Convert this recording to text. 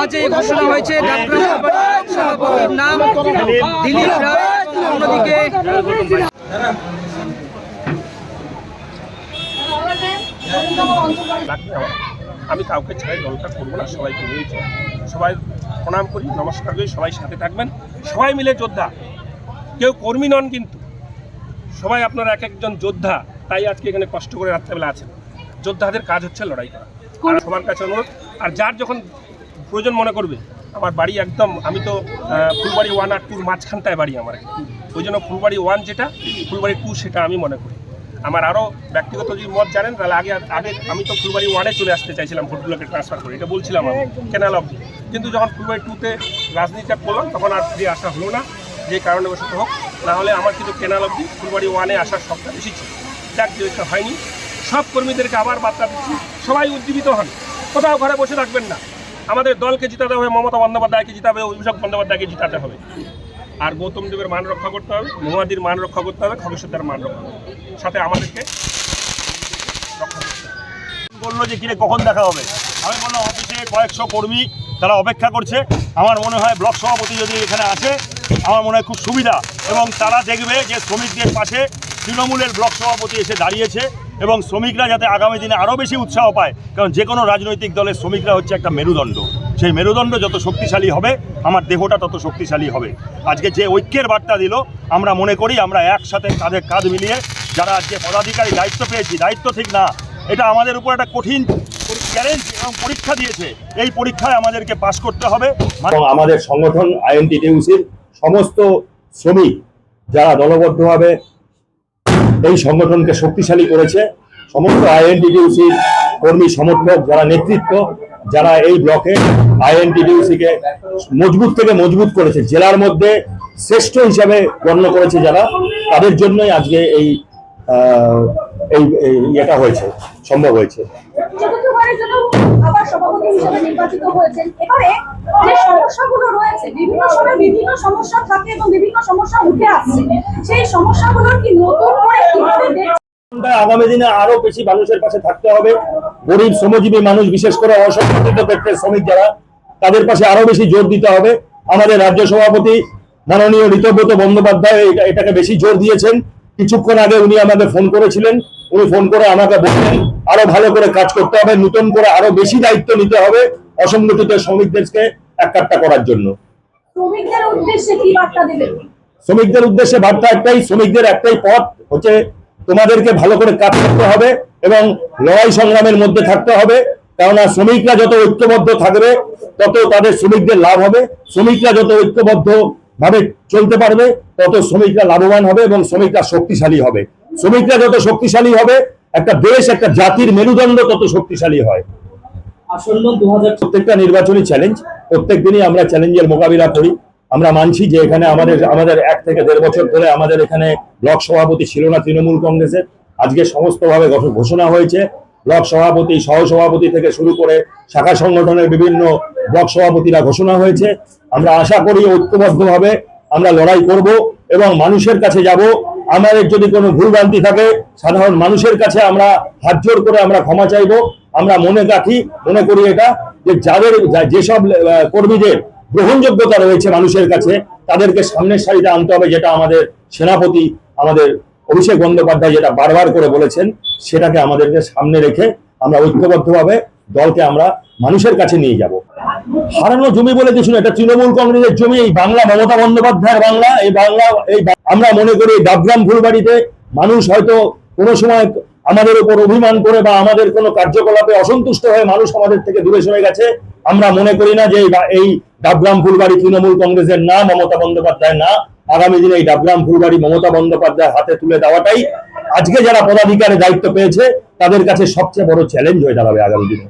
আজ এই ঘোষণা হয়েছে ডাক্তার নাম। দিলীপ রায় অন্যদিকে। আমি কাউকে ছাড়াই দলটা করব না সবাইকে নিয়ে চলবো। সবাই প্রণাম করি নমস্কার করি সবাই সাথে থাকবেন। সবাই মিলে যোদ্ধা। কেউ কর্মী নন কিন্তু। সবাই আপনারা এক একজন যোদ্ধা তাই আজকে এখানে কষ্ট করে রাত্রেবেলা আছেন। যোদ্ধাদের কাজ হচ্ছে লড়াই করা। আর সবার কাছে অনুরোধ আর যার যখন প্রয়োজন মনে করবে আমার বাড়ি একদম আমি তো ফুলবাড়ি ওয়ান আর টুর মাঝখানটায় বাড়ি আমার। ওই জন্য ফুলবাড়ি ওয়ান যেটা ফুলবাড়ি টু সেটা আমি মনে করি। আমার আরও ব্যক্তিগত যদি মত জানেন, তাহলে আগে আগে আমি তো ফুলবাড়ি ওয়ানে চলে আসতে চাইছিলাম ভোটগুলোকে ট্রান্সফার করে। এটা বলছিলাম আমি, কেনাল অব্দি কিন্তু যখন ফুলবাড়ি টুতে রাজনীতিটা করলাম, তখন আর ফিরে আসা হলো না, যে কারণে বসত হোক। না হলে আমার কিন্তু কেনাল অব্দি ফুলবাড়ি ওয়ানে আসার সবটা বেশি ছিল। যাক যেটা হয়নি। সব কর্মীদেরকে আবার বার্তা দিচ্ছি, সবাই উজ্জীবিত হন। কোথাও ঘরে বসে থাকবেন না। আমাদের দলকে জিতাতে হবে, মমতা বন্দ্যোপাধ্যায়কে জিতাবে, অভিষেক বন্দ্যোপাধ্যায়কে জিতাতে হবে। আর গৌতম দেবের মান রক্ষা করতে হবে মহাদির মান রক্ষা করতে হবে খগেশ্বর মান রক্ষা করতে হবে। সাথে আমাদেরকে বলল যে কিরে, কখন দেখা হবে? আমি বললাম, অফিসে কয়েকশো কর্মী তারা অপেক্ষা করছে। আমার মনে হয় ব্লক সভাপতি যদি এখানে আসে, আমার মনে হয় খুব সুবিধা। এবং তারা দেখবে যে শ্রমিকদের পাশে তৃণমূলের ব্লক সভাপতি এসে দাঁড়িয়েছে এবং শ্রমিকরা যাতে আগামী দিনে আরও বেশি উৎসাহ পায়। কারণ যে কোনো রাজনৈতিক দলের শ্রমিকরা হচ্ছে একটা মেরুদণ্ড। সেই মেরুদণ্ড যত শক্তিশালী হবে আমার দেহটা তত শক্তিশালী হবে। আজকে যে ঐক্যের বার্তা দিল, আমরা মনে করি আমরা একসাথে কাঁধে কাঁধ মিলিয়ে যারা আজকে পদাধিকারী দায়িত্ব পেয়েছি, দায়িত্ব ঠিক না, এটা আমাদের উপর একটা কঠিন চ্যালেঞ্জ এবং পরীক্ষা দিয়েছে। এই পরীক্ষায় আমাদেরকে পাশ করতে হবে। এবং আমাদের সংগঠন আইএনটিটিউসির সমস্ত শ্রমিক যারা দলবদ্ধভাবে এই সংগঠনকে শক্তিশালী করেছে, সমস্ত আইএনটিটিউসির কর্মী সমর্থক যারা নেতৃত্ব যারা এই ব্লকে আইএনটিটিউসিকে মজবুত থেকে মজবুত করেছে, জেলার মধ্যে শ্রেষ্ঠ হিসাবে গণ্য করেছে যারা, তাদের জন্যই আজকে এই এই ইয়েটা হয়েছে, সম্ভব হয়েছে। সমস্যা থাকে এবং বিভিন্ন সমস্যা উঠে আসছে। সেই সমস্যাগুলোর কি নতুন করে আগামী দিনে আরও বেশি মানুষের পাশে থাকতে হবে। গরিব শ্রমজীবী মানুষ বিশেষ করে অসংগঠিত শ্রমিক যারা তাদের পাশে আরও বেশি জোর দিতে হবে। আমাদের রাজ্য সভাপতি মাননীয় ঋতব্রত বন্দ্যোপাধ্যায় এটাকে বেশি জোর দিয়েছেন। কিছুক্ষণ আগে উনি আমাকে ফোন করেছিলেন। উনি ফোন করে আমাকে বললেন আরও ভালো করে কাজ করতে হবে নতুন করে আরও বেশি দায়িত্ব নিতে হবে অসংগঠিত শ্রমিকদেরকে একাট্টা করার জন্য। শ্রমিকদের উদ্দেশ্যে কি শ্রমিকদের উদ্দেশ্যে বার্তা একটাই শ্রমিকদের একটাই পথ হচ্ছে তোমাদেরকে ভালো করে কাজ করতে হবে এবং লড়াই সংগ্রামের মধ্যে থাকতে হবে। কেননা শ্রমিকরা যত ঐক্যবদ্ধ থাকবে তত তাদের শ্রমিকদের লাভ হবে। শ্রমিকরা যত ঐক্যবদ্ধ ভাবে চলতে পারবে তত শ্রমিকরা লাভবান হবে এবং শ্রমিকরা শক্তিশালী হবে। শ্রমিকরা যত শক্তিশালী হবে একটা দেশ একটা জাতির মেরুদণ্ড তত শক্তিশালী হয়। আসন্ন দু হাজার প্রত্যেকটা নির্বাচনী চ্যালেঞ্জ প্রত্যেক দিনই আমরা চ্যালেঞ্জের মোকাবিলা করি। আমরা মানছি যে এখানে আমাদের আমাদের এক থেকে দেড় বছর ধরে আমাদের এখানে ব্লক সভাপতি ছিল না তৃণমূল কংগ্রেসের। আজকে সমস্তভাবে ঘোষ- ঘোষণা হয়েছে। ব্লক সভাপতি সহ সভাপতি থেকে শুরু করে শাখা সংগঠনের বিভিন্ন ব্লক সভাপতিরা ঘোষণা হয়েছে। আমরা আশা করি ঐক্যবদ্ধভাবে আমরা লড়াই করব এবং মানুষের কাছে যাব। আমাদের যদি কোনো ভুলভ্রান্তি থাকে, সাধারণ মানুষের কাছে আমরা হাত জোর করে আমরা ক্ষমা চাইব। আমরা মনে রাখি, মনে করি এটা, যে যাদের যেসব কর্মীদের গ্রহণযোগ্যতা রয়েছে মানুষের কাছে, তাদেরকে সামনের সারিতে আনতে হবে, যেটা আমাদের সেনাপতি, আমাদের অভিষেক বন্দ্যোপাধ্যায় যেটা বারবার করে বলেছেন, সেটাকে আমাদেরকে সামনে রেখে আমরা ঐক্যবদ্ধভাবে দলকে আমরা মানুষের কাছে নিয়ে যাব। হারানো জমি বলে কিছু না এটা তৃণমূল কংগ্রেসের জমি, এই বাংলা মমতা বন্দ্যোপাধ্যায়ের বাংলা, এই বাংলা, এই আমরা মনে করি ডাবগ্রাম ফুলবাড়িতে মানুষ হয়তো কোনো সময় আমাদের উপর অভিমান করে বা আমাদের কোনো কার্যকলাপে অসন্তুষ্ট হয়ে মানুষ আমাদের থেকে দূরে সরে গেছে আমরা মনে করি না যে এই ডাবগ্রাম ফুলবাড়ি তৃণমূল কংগ্রেসের না মমতা বন্দ্যোপাধ্যায় না, আগামী দিনে এই ডাবগ্রাম ফুলবাড়ি মমতা বন্দ্যোপাধ্যায় হাতে তুলে দেওয়াটাই আজকে যারা পদাধিকারের দায়িত্ব পেয়েছে, তাদের কাছে সবচেয়ে বড় চ্যালেঞ্জ হয়ে দাঁড়াবে আগামী দিনে।